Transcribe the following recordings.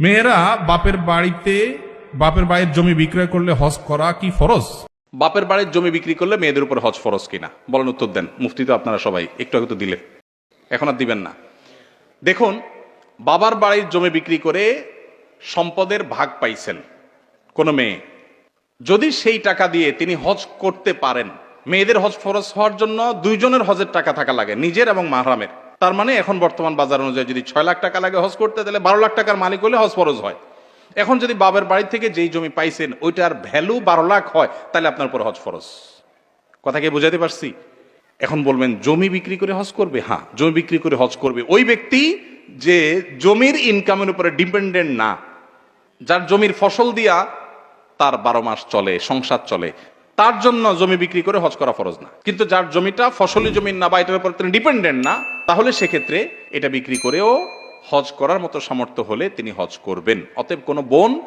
মেয়েরা বাপের বাড়িতে, বাপের বাড়ির জমি বিক্রয় করলে হজ করা কি ফরজ? বাপের বাড়ির জমি বিক্রি করলে মেয়েদের উপর হজ ফরজ কিনা? বলেন উত্তর দেন। মুফতি তো আপনারা সবাই। একটু আগে তো দিলে এখন আর দিবেন না। দেখুন, বাবার বাড়ির জমি বিক্রি করে সম্পদের ভাগ পাইছেন কোনো মেয়ে। যদি সেই টাকা দিয়ে তিনি হজ করতে পারেন, মেয়েদের হজ ফরজ হওয়ার জন্য দুইজনের হজের টাকা থাকা লাগে, নিজের এবং মাহরামের। তার মানে এখন বর্তমান বাজার অনুযায়ী যদি ছয় লাখ টাকা লাগে হজ করতে, তাহলে বারো লাখ টাকার মালিক হলে হজ ফরজ হয়। এখন যদি বাবার বাড়ি থেকে যেই জমি পাইছেন, ওইটার ভ্যালু বারো লাখ হয়, তাহলে আপনার উপর হজ ফরজ। কথা বুঝাতে পারছি? এখন বলবেন, জমি বিক্রি করে হজ করবে? হ্যাঁ জমি বিক্রি করে হজ করবে। ওই ব্যক্তি যে জমির ইনকামের উপরে ডিপেন্ডেন্ট না, যার জমির ফসল দিয়া তার বারো মাস চলে, সংসার চলে, তার জন্য জমি বিক্রি করে হজ করা ফরজ না। কিন্তু যার জমিটা ফসলি জমির না বা এটার উপর তিনি ডিপেন্ডেন্ট না তাহলে সেক্ষেত্রে এটা বিক্রি করেও হজ করার মতো সামর্থ্য হলে তিনি হজ করবেন। অতএব কোনো বোন,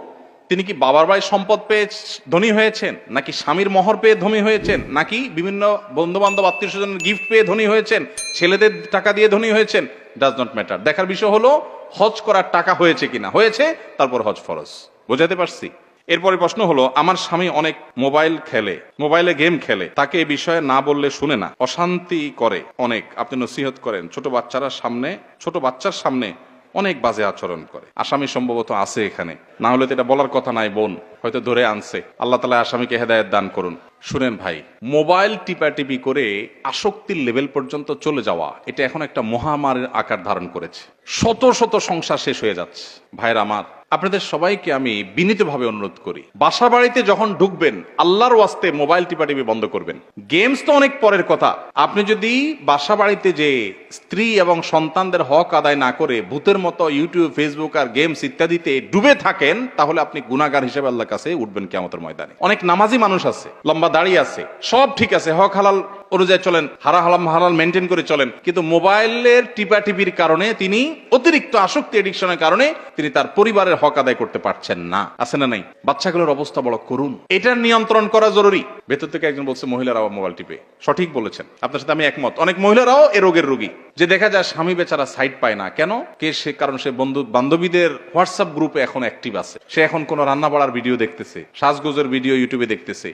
তিনি কি বাবার বাড়ির সম্পদ পেয়ে ধনী হয়েছেন? নাকি স্বামীর মহর পেয়ে ধনী হয়েছেন? নাকি বিভিন্ন বন্ধু বান্ধব আত্মীয় স্বজনের গিফট পেয়ে ধনী হয়েছেন? ছেলেদের টাকা দিয়ে ধনী হয়েছেন? ডাজ নট ম্যাটার দেখার বিষয় হলো, হজ করার টাকা হয়েছে কিনা? হয়েছে, তারপর হজ ফরজ। বোঝাতে পারছি? এরপরে প্রশ্ন হলো, আমার স্বামী অনেক মোবাইল খেলে, মোবাইলে গেম খেলে, তাকে এ বিষয়ে না বললে শুনে না, অশান্তি করে অনেক। আপনি নসিহত করেন, ছোট বাচ্চারা সামনে, ছোট বাচ্চার সামনে অনেক বাজে আচরণ করে। আসামি সম্ভবত আছে এখানে। না হলে তো এটা বলার কথা নাই, বোন। হয়তো ধরে আনছে। আল্লাহ তালা আসামিকে হেদায়ত দান করুন। শুনেন ভাই, মোবাইল টিপাটিপি করে আসক্তির লেভেল পর্যন্ত চলে যাওয়া, এটা এখন একটা মহামারীর আকার ধারণ করেছে। শত শত সংসার শেষ হয়ে যাচ্ছে। ভাইয়ের আমার আপনাদের সবাইকে আমি বিনীতভাবে অনুরোধ করি। বাসা বাড়িতে যখন ঢুকবেন, আল্লাহর ওয়াস্তে মোবাইল টিপাটিপি বন্ধ করবেন। গেমস তো অনেক পরের কথা। আপনি যদি বাসা বাড়িতে যে স্ত্রী এবং সন্তানদের হক আদায় না করে ভূতের মতো ইউটিউব, ফেসবুক আর গেমস ইত্যাদিতে ডুবে থাকেন, তাহলে আপনি গুনাগার হিসেবে আল্লাহর কাছে উঠবেন কেমতের ময়দানে। অনেক নামাজি মানুষ আছে, লম্বা দাঁড়িয়ে আছে, সব ঠিক আছে, হক হালাল অনুযায়ী চলেন, হারা হালাম হালাল মেনটেন করে চলেন। কিন্তু মোবাইলের টিপাটিপির কারণে তিনি অতিরিক্ত আসক্তি এডিকশনের কারণে তিনি তার পরিবারের হক আদায় করতে পারছেন না। আছে না নাই? বাচ্চাগুলোর অবস্থা বড় করুন। এটার নিয়ন্ত্রণ করা জরুরি। ভেতর থেকে একজন বলছে, মহিলারাও মোবাইল টিপে। সঠিক বলেছেন। আপনার সাথে আমি একমত। অনেক মহিলারাও এ রোগের রোগী। যে দেখা যায়, স্বামী বেচারা সাইড পায় না। কেন? কে সে, কারণ সে বন্ধু, বান্ধবীদের হোয়াটসঅ্যাপ গ্রুপে এখন অ্যাক্টিভ আছে। সে এখন কোন রান্না বাড়ার ভিডিও দেখতেছে, সাজগোজের ভিডিও ইউটিউবে দেখতেছে।